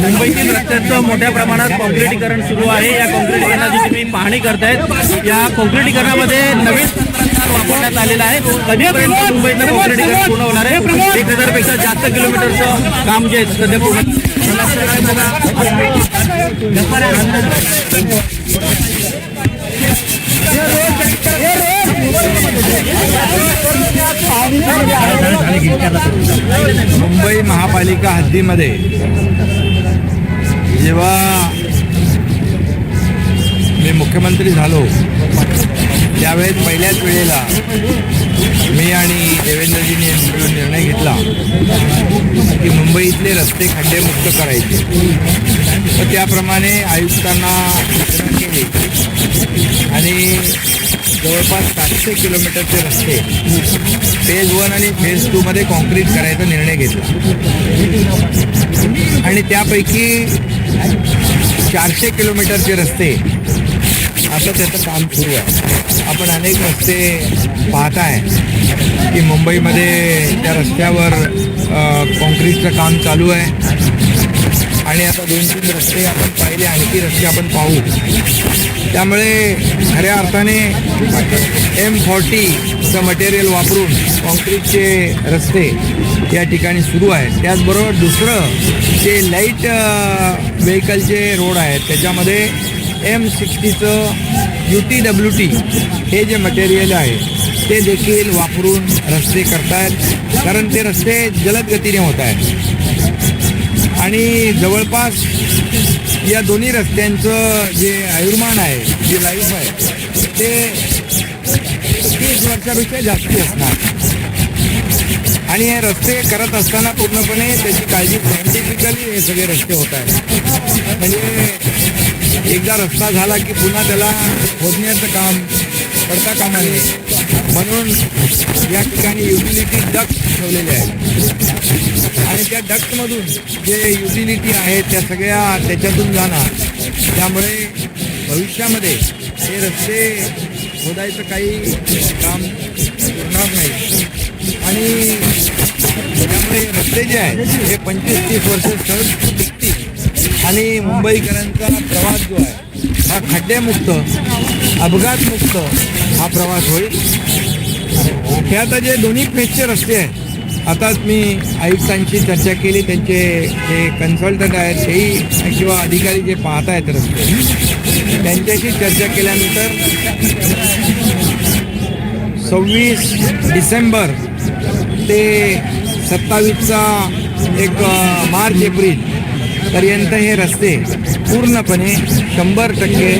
मुंबईतील रस्त्याचं मोठ्या प्रमाणात कॉन्क्रिटीकरण सुरू आहे. या कॉन्क्रिटीकरणाची तुम्ही पाहणी करतायत या कॉन्क्रिटीकरणामध्ये नवीन तंत्रज्ञान वापरण्यात आलेलं आहे. कधीपर्यंत मुंबईचं कॉन्क्रिटीकरण पूर्ण होणार आहे? एक हजारपेक्षा जास्त किलोमीटरचं काम जे आहे सध्या पूर्ण मुंबई महापालिका हद्दीमध्ये जेव्हा मी मुख्यमंत्री झालो त्यावेळेस पहिल्याच वेळेला मी आणि देवेंद्रजींनी मिळून निर्णय घेतला की मुंबईतले रस्ते खड्डेमुक्त करायचे. तर त्याप्रमाणे आयुक्तांना केले आणि जवळपास सातशे किलोमीटरचे रस्ते. फेज वन आणि फेज टूमध्ये कॉन्क्रीट करायचा निर्णय घेतला. आणि त्यापैकी चारशे किलोमीटरचे रस्ते. असं त्याचं काम सुरू आहे. आपण अनेक रस्ते पाहताय की मुंबईमध्ये त्या रस्त्यावर कॉन्क्रीटचं काम चालू आहे. आणि आता दोन तीन रस्ते आपण पाहिले आणखी रस्ते आपण पाहू. त्यामुळे खऱ्या अर्थाने एम फॉर्टीचं मटेरियल वापरून कॉन्क्रीटचे रस्ते या ठिकाणी सुरू आहेत. त्याचबरोबर दुसरं जे लाइट व्हेकलचे रोड आहेत त्याच्यामध्ये एम सिक्स्टीचं यू टी डब्ल्यू टी हे जे मटेरियल आहे ते देखील वापरून रस्ते करतायत. कारण ते रस्ते जलद गतीने होत आहेत आणि जवळपास या दोन्ही रस्त्यांचं जे आयुर्मान आहे जे लाईफ आहे ते तीस वर्षापेक्षा जास्ती असणार. आणि हे रस्ते करत असताना पूर्णपणे त्याची काळजी सायंटिफिकली हे सगळे रस्ते होत आहेत. म्हणजे एकदा रस्ता झाला की पुन्हा त्याला खोदण्याचं काम करता कामा नये. म्हणून या ठिकाणी युटिलिटी डक्ट ठेवलेले आहेत. आणि त्या डक्टमधून जे युटिलिटी आहेत त्या सगळ्या त्याच्यातून जाणार. त्यामुळे भविष्यामध्ये हे रस्ते खोदायचं काही काम करणार नाही. आणि त्यामुळे रस्ते जे आहेत हे पंचवीस तीस वर्ष सहज टिकतील आणि मुंबईकरांचा प्रवास जो आहे हा खड्डेमुक्त अपघातमुक्त हा प्रवास होईल. हे आता जे दोन्ही फेजचे रस्ते आहेत आताच मी आयुक्तांशी चर्चा केली त्यांचे जे कन्सल्टंट आहेत तेही किंवा अधिकारी जे पाहत आहेत रस्ते त्यांच्याशी चर्चा केल्यानंतर सव्वीस डिसेंबर ते सत्तावीसचा एक मार्च एप्रिल पर्यंत हे रस्ते पूर्णपणे शंभर टक्के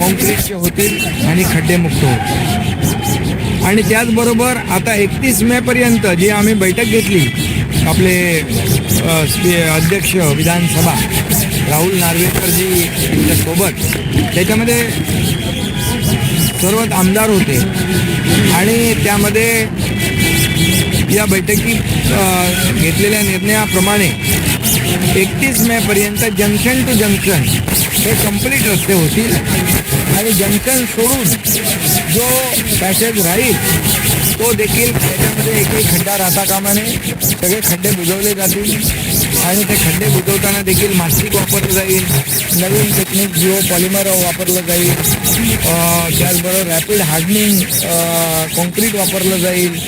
कॉन्क्रीटचे होतील आणि खड्डेमुक्त होतील. आणि त्याचबरोबर आता एकतीस मेपर्यंत जी आम्ही बैठक घेतली आपले अध्यक्ष विधानसभा राहुल नार्वेकरजी यांच्यासोबत त्याच्यामध्ये सर्वच आमदार होते. आणि त्यामध्ये या बैठकीत घेतलेल्या निर्णयाप्रमाणे एकतीस मेपर्यंत जंक्शन टू जंक्शन हे कंप्लीट रस्ते होतील आणि जंक्शन सोडून जो पॅसेज राहील तो देखील त्याच्यामध्ये एकही खड्डा राहता कामा नये. सगळे खड्डे बुजवले जातील आणि ते खड्डे बुजवताना देखील मास्टिक वापरलं जाईल. नवीन टेक्निक जिओ पॉलिमर वापरलं जाईल. त्याचबरोबर रॅपिड हार्डनिंग कॉन्क्रीट वापरलं जाईल.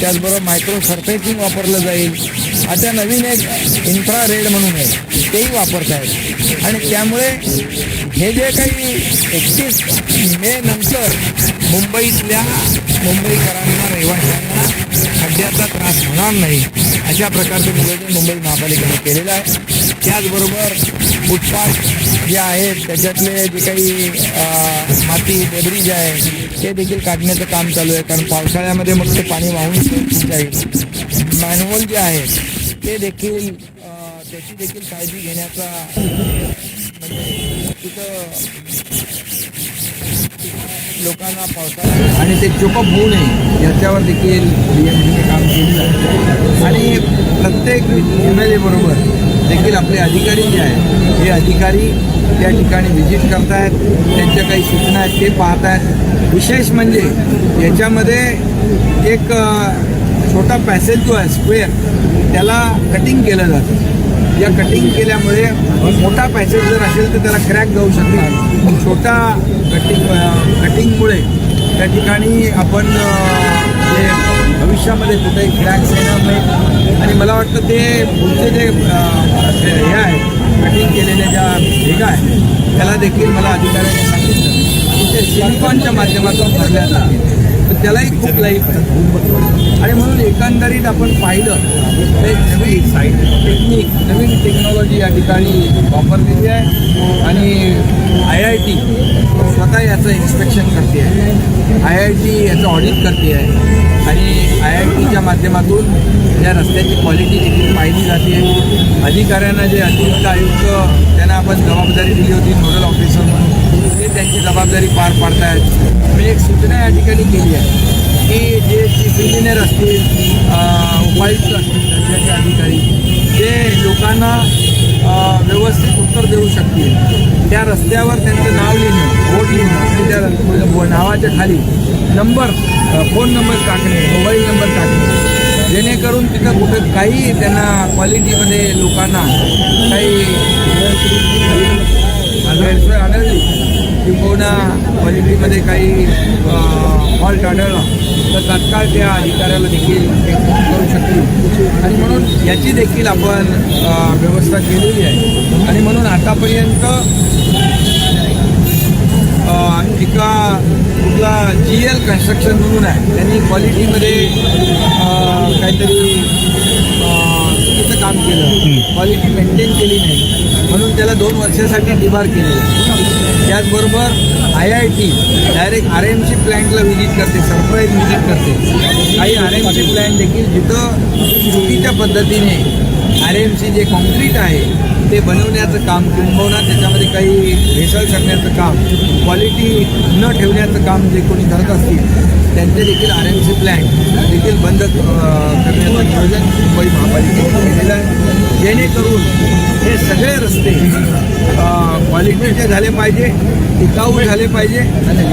त्याचबरोबर मायक्रो सरफेसिंग वापरलं जाईल. अशा नवीन एक इन्फ्रा रेड म्हणून आहे. तेही वापरतायत आणि त्यामुळे हे जे काही एकतीस मे नंतर मुंबईतल्या मुंबईकरांना रहिवाशांना खड्ड्याचा त्रास होणार नाही अशा प्रकारचं नियोजन मुंबई महापालिकेने केलेलं आहे. त्याचबरोबर फुटपाथ जे आहेत त्याच्यातले जे काही माती डेबरी जे आहे ते देखील काढण्याचं काम चालू आहे. कारण पावसाळ्यामध्ये मग ते पाणी वाहून जाईल. मॅन्युअल जे आहे ते देखील त्याची देखील काळजी घेण्याचा म्हणजे तिथं लोकांना पावसाळा आणि ते चोकअप होऊ नये याच्यावर देखील बी एम काम केलेलं आहे. आणि प्रत्येक एम एल बरोबर देखील आपले अधिकारी जे आहेत हे अधिकारी त्या ठिकाणी व्हिजिट करतायत त्यांच्या काही सूचना आहेत ते पाहत आहेत विशेष म्हणजे याच्यामध्ये एक छोटा पॅसेज जो आहे स्क्वेअर त्याला कटिंग केलं जातं. या कटिंग केल्यामुळे मोठा पॅसेज जर असेल तर त्याला क्रॅक जाऊ शकते छोटा कटिंग कटिंगमुळे त्या ठिकाणी आपण जे भविष्यामध्ये कुठेही क्रॅक्स येणार नाही. आणि मला वाटतं ते पुढचे जे हे आहे कटिंग केलेल्या ज्या भेगा आहेत त्याला देखील मला अधिकाऱ्यांनी सांगितलं. त्या ते सिलिकॉनच्या माध्यमातून भरल्या तर त्यालाही खूप लाईफ आणि म्हणून एकंदरीत आपण पाहिलं तर नवीन नवीन टेक्निक नवीन टेक्नॉलॉजी या ठिकाणी वापरलेली आहे. आणि आय आय टी. स्वतः याचं इन्स्पेक्शन करते आहे. आय आय टी याचं ऑडिट करते आहे. आणि आय आय टीच्या माध्यमातून या रस्त्याची क्वालिटी देखील पाहिली जाते आहे. अधिकाऱ्यांना जे अतिरिक्त आयुक्त त्यांना आपण जबाबदारी दिली होती नोडल ऑफिसर म्हणून ते त्यांची जबाबदारी पार पाडतायत. मी एक सूचना या ठिकाणी केली आहे की जे चीफ इंजिनियर असतील उपायुक्त असतील राज्याचे अधिकारी ते लोकांना व्यवस्थित उत्तर देऊ शकतील. त्या रस्त्यावर त्यांचं नाव लिहिणं बोट लिहिणं आणि त्या म्हणजे नावाच्या खाली नंबर फोन नंबर टाकणे मोबाईल नंबर टाकणे. जेणेकरून तिथं कुठं काही त्यांना क्वालिटीमध्ये लोकांना काही गैरसोय आढळली किंवा क्वालिटीमध्ये काही फॉल्ट आढळला. तर तात्काळ त्या अधिकाऱ्याला देखील करू शकतील. आणि म्हणून याची देखील आपण व्यवस्था केलेली आहे. आणि म्हणून आतापर्यंत एका कुठला जी एल कन्स्ट्रक्शन म्हणून आहे. त्यांनी क्वालिटीमध्ये काहीतरी चुकीचं काम केलं. क्वालिटी मेंटेन केली नाही. म्हणून त्याला दोन वर्षासाठी डिबार केलेलं त्याचबरोबर I I T direct R M C प्लॅन्टला visit करते सरप्राईज व्हिजिट करते. काही आर एम सी प्लॅन्ट देखील जिथं चुकीच्या पद्धतीने आर एम सी जे कॉन्क्रीट आहे ते बनवण्याचं काम किंबहुना हो त्याच्यामध्ये काही भेसळ करण्याचं काम क्वालिटी न ठेवण्याचं काम जे कोणी करत असतील त्यांचे देखील आर एम सी प्लॅन्ट देखील बंद करण्याचं नियोजन मुंबई महापालिकेने केलेलं आहे. जेणेकरून हे सगळे रस्ते क्वालिटीचे झाले पाहिजे टिकाऊ झाले पाहिजे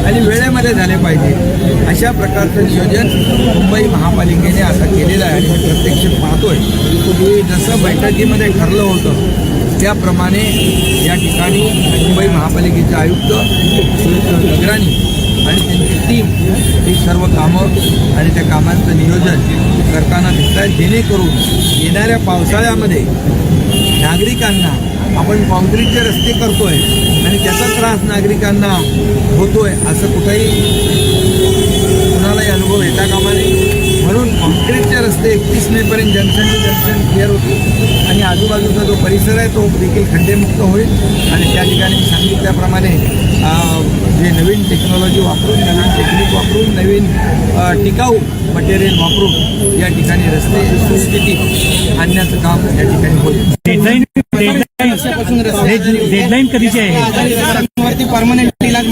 आणि वेळेमध्ये झाले पाहिजे अशा प्रकारचं नियोजन मुंबई महापालिकेने आता केलेलं आहे आणि प्रत्यक्ष प्रत्यक्ष पाहतोय पूर्वी जसं बैठकीमध्ये ठरलं होतं त्याप्रमाणे या ठिकाणी मुंबई महापालिकेचे आयुक्त सुरेश गगराणी आणि त्यांची टीम ही सर्व कामं आणि त्या कामांचं नियोजन करताना दिसत आहे जेणेकरून येणाऱ्या पावसाळ्यामध्ये नागरिकांना आपण कॉन्क्रीटचे रस्ते करतोय आणि त्याचा त्रास नागरिकांना होतोय असं कुठंही कुणालाही अनुभव येता कामा नये. म्हणून कॉन्क्रीटचे रस्ते एकतीस मेपर्यंत जंक्शन टू जंक्शन क्लिअर होतील. आणि आजूबाजूचा जो परिसर आहे तो देखील खड्डेमुक्त होईल. आणि त्या ठिकाणी सांगितल्याप्रमाणे जे नवीन टेक्नॉलॉजी वापरून नवीन टेक्निक वापरून नवीन टिकाऊ मटेरियल वापरून या ठिकाणी रस्ते सुस्थितीत आणण्याचं काम या ठिकाणी होईल. डेडलाईन कधीची आहे? परमनंट इलाज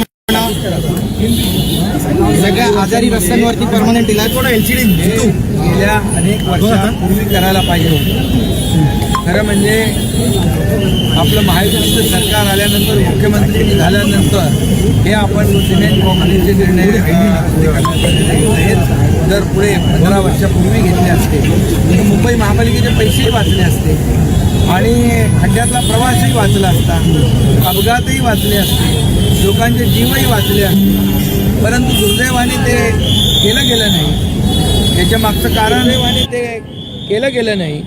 सगळ्या आजारी रस्त्यांवरती परमनंट इलाज गेल्या अनेक वर्षापूर्वी करायला पाहिजे होतं. खरं म्हणजे आपलं महायुतीचं सरकार आल्यानंतर मुख्यमंत्री झाल्यानंतर हे आपण सिमेंट कॉम्पनीचे निर्णय जर पुढे पंधरा वर्षापूर्वी घेतले असते तर मुंबई महापालिकेचे पैसेही वाचले असते आणि खड्ड्यातला प्रवासही वाचला असता अपघातही वाचले असते लोकांचे जीवही वाचले असते. परंतु दुर्दैवाने ते केलं गेलं नाही. याच्या मागचं कारण ते केलं गेलं नाही.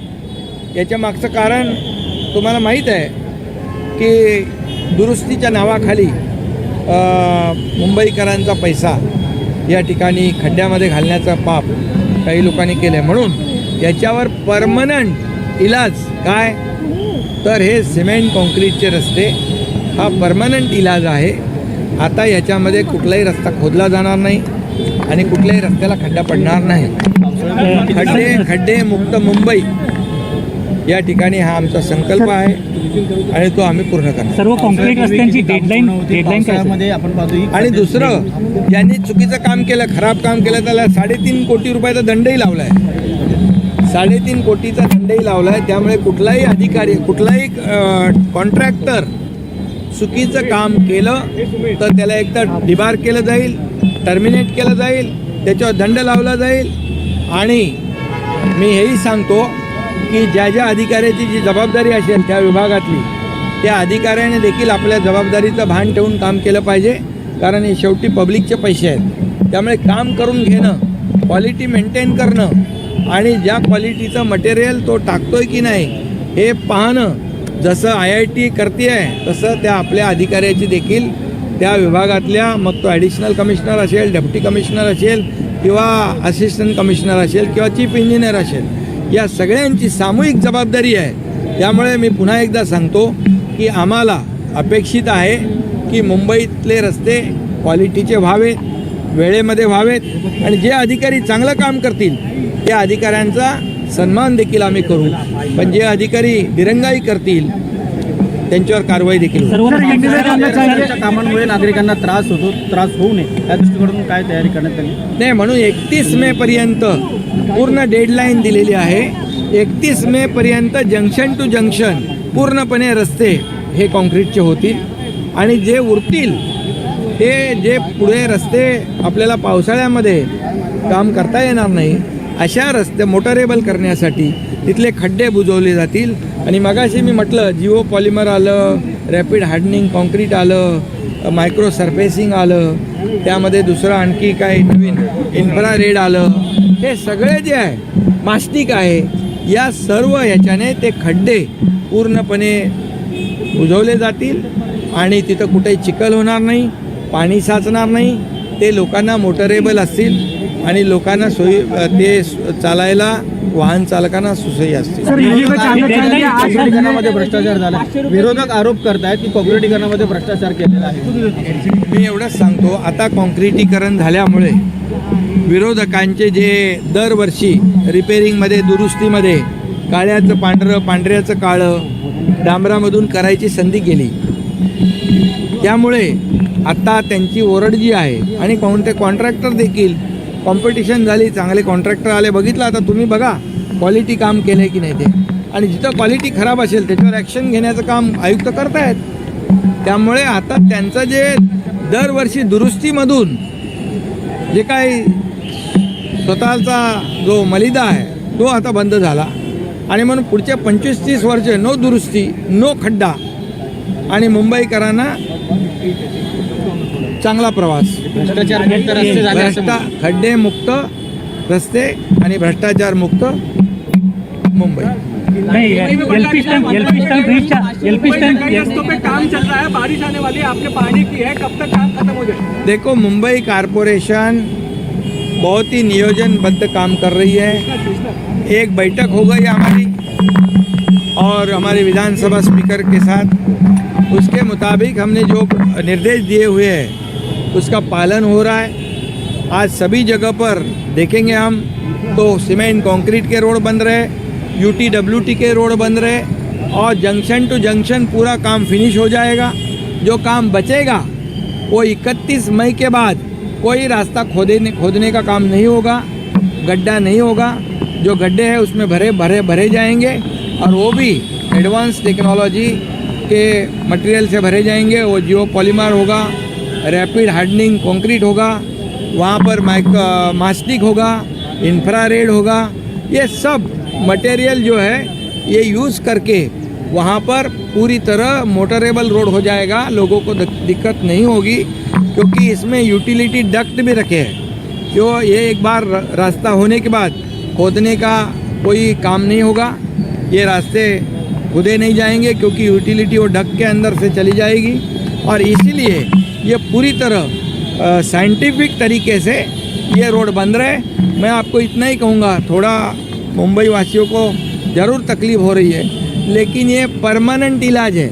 याच्या मागचं कारण तुम्हाला माहीत आहे की दुरुस्तीच्या नावाखाली मुंबईकरांचा पैसा या ठिकाणी खड्ड्यामध्ये घालण्याचा पाप काही लोकांनी केलं आहे म्हणून याच्यावर परमनंट इलाज काय? तर हे सिमेंट कॉन्क्रीटचे रस्ते. हा परमनंट इलाज आहे. आता याच्यामध्ये कुठलाही रस्ता खोदला जाणार नाही आणि कुठल्याही रस्त्याला खड्डा पडणार नाही. खड्डे खड्डे मुक्त मुंबई या ठिकाणी हा आमचा संकल्प आहे आणि तो आम्ही पूर्ण करणार. सर्व कॉन्क्रीट रस्त्यांची डेडलाईन डेडलाईन आपण पाहतो आणि दुसरं ज्यांनी चुकीचं काम केलं खराब काम केलं त्याला साडेतीन कोटी रुपयाचा दंडही लावला आहे साडेतीन कोटीचा दंडही लावला आहे त्यामुळे कुठलाही अधिकारी कुठलाही कॉन्ट्रॅक्टर चुकीचं काम केलं तर त्याला एकतर डिबार केलं जाईल टर्मिनेट केलं जाईल त्याच्यावर दंड लावला जाईल. आणि मी हेही सांगतो की ज्या ज्या अधिकाऱ्याची जी जबाबदारी असेल त्या विभागातली त्या अधिकाऱ्याने देखील आपल्या जबाबदारीचं भान ठेवून काम केलं पाहिजे कारण हे शेवटी पब्लिकचे पैसे आहेत. त्यामुळे काम करून घेणं क्वालिटी मेंटेन करणं आणि ज्या क्वालिटीचं मटेरियल तो टाकतोय की नाही हे पाहणं जसं आय आय टी करते आहे तसं त्या आपल्या अधिकाऱ्याची देखील त्या विभागातल्या मग तो ॲडिशनल कमिशनर असेल डेप्युटी कमिशनर असेल किंवा असिस्टंट कमिशनर असेल किंवा चीफ इंजिनियर असेल या सगळ्यांची सामूहिक जबाबदारी आहे. त्यामुळे मी पुन्हा एकदा सांगतो की आम्हाला अपेक्षित आहे की मुंबईतले रस्ते क्वालिटीचे व्हावेत वेळेमध्ये व्हावेत आणि जे अधिकारी चांगलं काम करतील त्या अधिकाऱ्यांचा सन्मान देखील आम्ही करू. पण जे अधिकारी दिरंगाई करतील त्यांच्यावर कारवाई देखील कामांमुळे नागरिकांना त्रास होतो त्रास होऊ नये. या दृष्टीकडून काय तयारी करण्यात आली? नाही म्हणून एकतीस मे पर्यंत पूर्ण डेडलाईन दिलेली आहे. एकतीस मे पर्यंत जंक्शन टू जंक्शन पूर्णपणे रस्ते हे कॉन्क्रीटचे होतील. आणि जे उरतील ते जे पुढे रस्ते आपल्याला पावसाळ्यामध्ये काम करता येणार नाही अशा रस्ते मोटरेबल करण्यासाठी तिथले खड्डे बुजवले जातील. आणि मगाशी मी म्हटलं जिओ पॉलिमर आलं रॅपिड हार्डनिंग कॉन्क्रीट आलं मायक्रो सरफेसिंग आलं त्यामध्ये दुसरं आणखी काय नवीन इन्फ्रा रेड आलं. हे सगळे जे आहे मास्टिक आहे या सर्व ह्याच्याने ते खड्डे पूर्णपणे बुजवले जातील. आणि तिथं कुठेही चिखल होणार नाही पाणी साचणार नाही ते लोकांना मोटरेबल असतील. आणि लोकांना सोयी ते चालायला वाहन चालकांना सुसही काँक्रिटीकरणामध्ये भ्रष्टाचार झाला. विरोधक आरोप करतायत की काँक्रिटीकरणामध्ये भ्रष्टाचार केलेला आहे. मी एवढंच सांगतो आता कॉन्क्रिटीकरण झाल्यामुळे विरोधकांचे जे दरवर्षी रिपेरिंगमध्ये दुरुस्तीमध्ये काळ्याचं पांढरं पांढऱ्याचं काळं डांबरामधून करायची संधी गेली त्यामुळे आता त्यांची ओरड जी आहे आणि कोणते कॉन्ट्रॅक्टर देखील कॉम्पिटिशन झाली चांगले कॉन्ट्रॅक्टर आले बघितलं आता तुम्ही बघा क्वालिटी काम केलं आहे की नाही ते. आणि जिथं क्वालिटी खराब असेल त्याच्यावर ॲक्शन घेण्याचं काम आयुक्त करतायत. त्यामुळे आता त्यांचं जे दरवर्षी दुरुस्तीमधून जे काही स्वतःचा जो मलिदा आहे तो आता बंद झाला. आणि म्हणून पुढच्या पंचवीस तीस वर्ष नो दुरुस्ती नो खड्डा. आणि मुंबईकरांना चांगला प्रवास. भ्रष्टा खड्डे मुक्त रस्ते आणि भ्रष्टाचार मुक्त मुंबई. नहीं एलपी स्टैंड एलपी स्टैंड ब्रिजच्या एलपी स्टैंड रस्तों पे काम चल रहा है बारिश आने वाली है आपने पानी की है कब तक काम खत्म हो जाए? देखो मुंबई कारपोरेशन बहुत ही नियोजनबद्ध काम कर रही है। एक बैठक हो गई हमारी और हमारे विधानसभा स्पीकर के साथ। उसके मुताबिक हमने जो निर्देश दिए हुए हैं उसका पालन हो रहा है। आज सभी जगह पर देखेंगे हम तो सीमेंट, कंक्रीट के रोड बन रहे यू टी डब्ल्यू टी के रोड बन रहे और जंक्शन टू जंक्शन पूरा काम फिनिश हो जाएगा। जो काम बचेगा, वो 31 मई के बाद कोई रास्ता खोदने खोदने का काम नहीं होगा, गड्ढा नहीं होगा। जो गड्ढे हैं, उसमें भरे भरे भरे जाएँगे और वो भी एडवांस टेक्नोलॉजी के मटेरियल से भरे जाएँगे। वो जियो पॉलीमर होगा रैपिड हार्डनिंग कंक्रीट होगा, वहाँ पर माइक मास्टिक होगा, इंफ्रारेड होगा, ये सब मटेरियल जो है, ये यूज़ करके वहाँ पर पूरी तरह मोटरेबल रोड हो जाएगा, लोगों को दिक्कत नहीं होगी, क्योंकि इसमें यूटिलिटी डक्ट भी रखे हैं। जो ये एक बार रास्ता होने के बाद खोदने का कोई काम नहीं होगा, ये रास्ते खुदे नहीं जाएँगे, क्योंकि यूटिलिटी वो डक के अंदर से चली जाएगी, और इसीलिए ये पूरी तरह साइंटिफिक तरीके से ये रोड बन रहे। मैं आपको इतना ही कहूँगा, थोड़ा मुंबई वासियों को ज़रूर तकलीफ़ हो रही है, लेकिन ये परमानेंट इलाज है।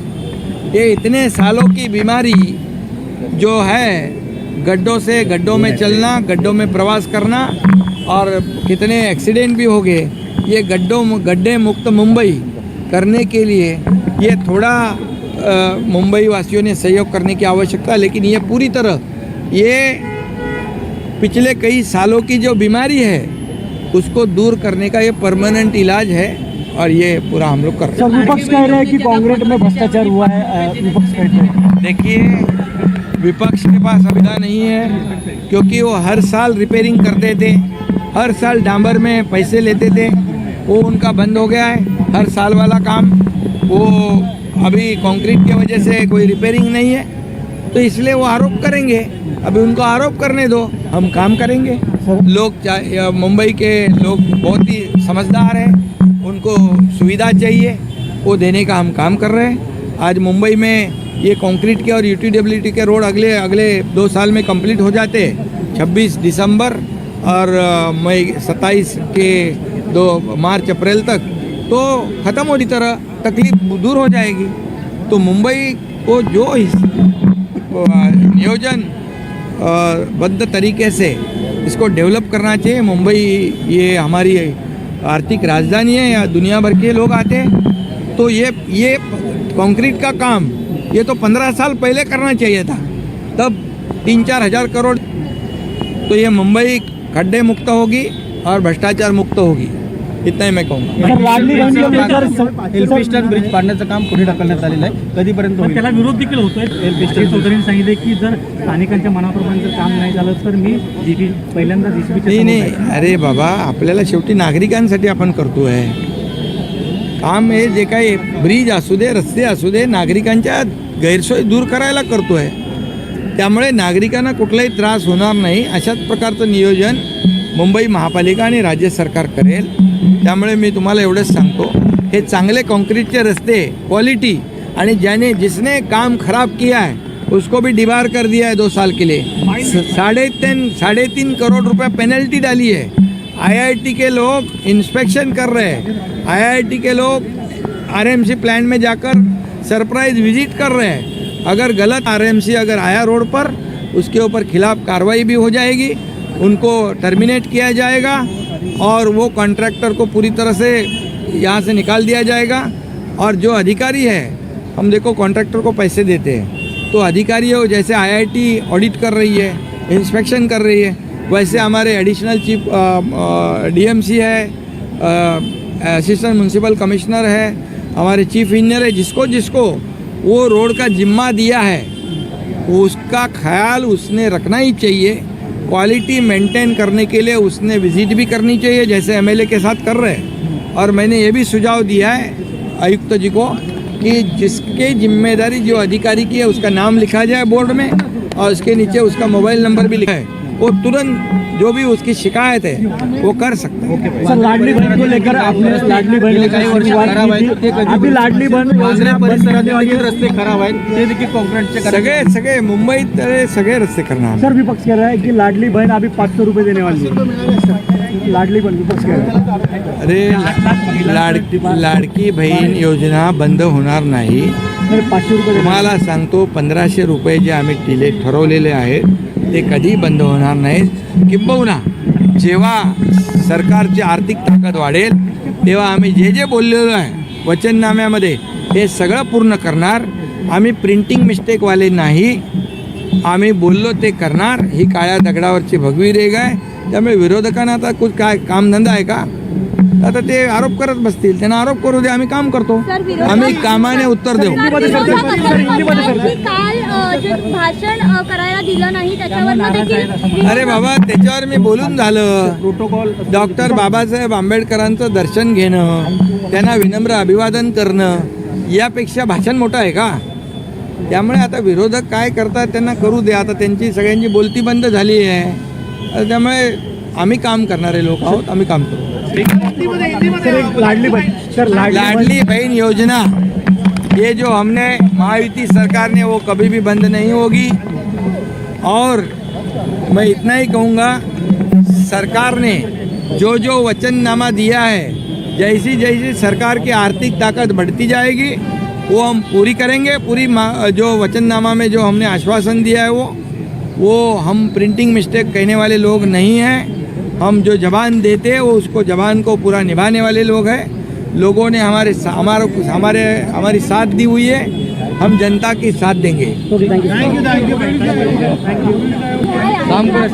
ये इतने सालों की बीमारी जो है, गड्ढों से गड्ढों में चलना, गड्ढों में प्रवास करना और कितने एक्सीडेंट भी हो गए, ये गड्ढों, गड्ढे मुक्त मुंबई करने के लिए ये थोड़ा मुंबई वासियों ने सहयोग करने की आवश्यकता है, लेकिन ये पूरी तरह ये पिछले कई सालों की जो बीमारी है उसको दूर करने का ये परमानेंट इलाज है और ये पूरा हम लोग कर रहे हैं। विपक्ष कह रहे हैं कि कांग्रेस में भ्रष्टाचार हुआ है विपक्ष कहते हैं। देखिए विपक्ष के पास सुविधा नहीं है क्योंकि वो हर साल रिपेयरिंग करते थे हर साल डांबर में पैसे लेते थे वो उनका बंद हो गया है हर साल वाला काम वो अभी कंक्रीट की वजह से कोई रिपेयरिंग नहीं है तो इसलिए वो आरोप करेंगे। अभी उनको आरोप करने दो, हम काम करेंगे। लोग मुंबई के लोग बहुत ही समझदार हैं, उनको सुविधा चाहिए, वो देने का हम काम कर रहे हैं। आज मुंबई में ये कंक्रीट के और यूटीडब्ल्यूटी के रोड अगले अगले दो साल में कंप्लीट हो जाते हैं। छब्बीस दिसंबर और मई सत्ताईस के दो मार्च अप्रैल तक तो ख़त्म हो तरह। तकलीफ़ दूर हो जाएगी। तो मुंबई को जो नियोजन बद्ध तरीके से इसको डेवलप करना चाहिए, मुंबई ये हमारी आर्थिक राजधानी है, या दुनिया भर के लोग आते हैं तो ये ये कंक्रीट का काम, ये तो पंद्रह साल पहले करना चाहिए था, तब तीन चार हज़ार करोड़ तो ये मुंबई खड्डे मुक्त होगी और भ्रष्टाचार मुक्त होगी। इतना ही मैं कहूँगा। एल्फिस्टन ब्रिज पाडण्याचं काम पुढे ढकलण्यात आलेलं आहे. कधीपर्यंत पण होईल? त्याला विरोध देखील होतोय. चौधरींनी सांगितले की जर स्थानिकांच्या मनाप्रमाणे जर काम नाही झालं तर मी जीपी पहिल्यांदा नाही जीसीबीच्या नाही अरे बाबा आपल्याला शेवटी नागरिकांसाठी आपण करतोय. काम हे जे काही ब्रिज असू दे रस्ते असू दे नागरिकांच्या गैरसोय दूर करायला करतोय. त्यामुळे नागरिकांना कुठलाही त्रास होणार नाही. अशाच प्रकारचं नियोजन मुंबई महापालिका आणि राज्य सरकार करेल. त्यामुळे मी तुम्हाला एवढंच सांगतो. हे चांगले कॉन्क्रीटचे रस्ते क्वालिटी आणि ज्याने जिसने काम खराब किया है उसको भी डिबार कर दिया है दो साल के लिए. साढ़े तीन साढ़े तीन करोड़ रुपए पेनल्टी डाली है. आईआईटी के लोग इंस्पेक्शन कर रहे हैं. आईआईटी के लोग आरएमसी प्लान में जाकर सरप्राइज विजिट कर रहे हैं. अगर गलत आरएमसी अगर आया रोड पर उसके ऊपर खिलाफ कार्रवाई भी हो जाएगी उनको टर्मिनेट किया जाएगा और वो कॉन्ट्रैक्टर को पूरी तरह से यहाँ से निकाल दिया जाएगा। और जो अधिकारी है, हम देखो कॉन्ट्रैक्टर को पैसे देते हैं। तो अधिकारी हो जैसे आईआईटी ऑडिट कर रही है इंस्पेक्शन कर रही है, वैसे हमारे एडिशनल चीफ डीएमसी है असिस्टेंट म्यूनसिपल कमिश्नर है, हमारे चीफ इंजीनियर है, जिसको जिसको वो रोड का जिम्मा दिया है, उसका ख्याल उसने रखना ही चाहिए। क्वालिटी मेंटेन करने के लिए उसने विज़िट भी करनी चाहिए, जैसे एमएलए के साथ कर रहे हैं। और मैंने ये भी सुझाव दिया है आयुक्त जी को कि जिसके ज़िम्मेदारी जो अधिकारी की है, उसका नाम लिखा जाए बोर्ड में और उसके नीचे उसका मोबाइल नंबर भी लिखा है। वो तुरंत जो भी उसकी शिकायत है वो कर सकता है। सर लाडली बहन को लेकर आपने लाडली बहन गेले काही वर्ष खराब आहेत ते कधी अभी लाडली बहन करने वाली किती रस्ते खराब आहेत ते देखील कॉन्क्रीटचे करायचे. सगळे सगळे मुंबईत तळे सगळे रस्ते करणार सर विपक्ष कह रहा है कि लाडली बहन अभी पाँच सौ रुपये देने वाली है। लाडली बहन विपक्ष कह रहा है। अरे लाडकी लाडकी बहीण योजना बंद होणार नाही। तुम्हाला सांगतो पंधराशे रुपये जे आम्ही दिले ठरवलेले आहेत ते कधी बंद होणार नाहीत किंबहुना जेव्हा सरकारची आर्थिक ताकद वाढेल तेव्हा आम्ही जे जे बोललेलो आहे वचननाम्यामध्ये हे सगळं पूर्ण करणार. आम्ही प्रिंटिंग मिस्टेकवाले नाही. आम्ही बोललो ते करणार. ही काळ्या दगडावरची भगवी रेग आहे. त्यामुळे विरोधकांना आता कुठ काय कामधंदा आहे का? आता ते आरोप करत बसतील त्यांना आरोप करू दे आम्ही काम करतो. आम्ही कामाने उत्तर देऊ. भाषण करायला दिलं नाही त्याच्यावर अरे बाबा त्याच्यावर मी बोलून झालं. प्रोटोकॉल डॉक्टर बाबासाहेब आंबेडकरांचं दर्शन घेणं त्यांना विनम्र अभिवादन करणं यापेक्षा भाषण मोठं आहे का? त्यामुळे आता विरोधक काय करतात त्यांना करू दे. आता त्यांची सगळ्यांची बोलती बंद झाली आहे. त्यामुळे आम्ही काम करणारे लोक आहोत आम्ही काम करू. लाडली सर लाडली बहन- योजना। ये जो हमने महायुति सरकार ने, वो कभी भी बंद नहीं होगी। और मैं इतना ही कहूँगा, सरकार ने जो जो वचननामा दिया है, जैसी जैसी सरकार की आर्थिक ताकत बढ़ती जाएगी, वो हम पूरी करेंगे। पूरी जो वचननामा में जो हमने आश्वासन दिया है, वो वो हम प्रिंटिंग मिस्टेक कहने वाले लोग नहीं हैं। हम जो जबान देते हैं वो उसको जबान को पूरा निभाने वाले लोग हैं। लोगों ने हमारे हमारे हमारे हमारी साथ दी हुई है। हम जनता की साथ देंगे। शाम करा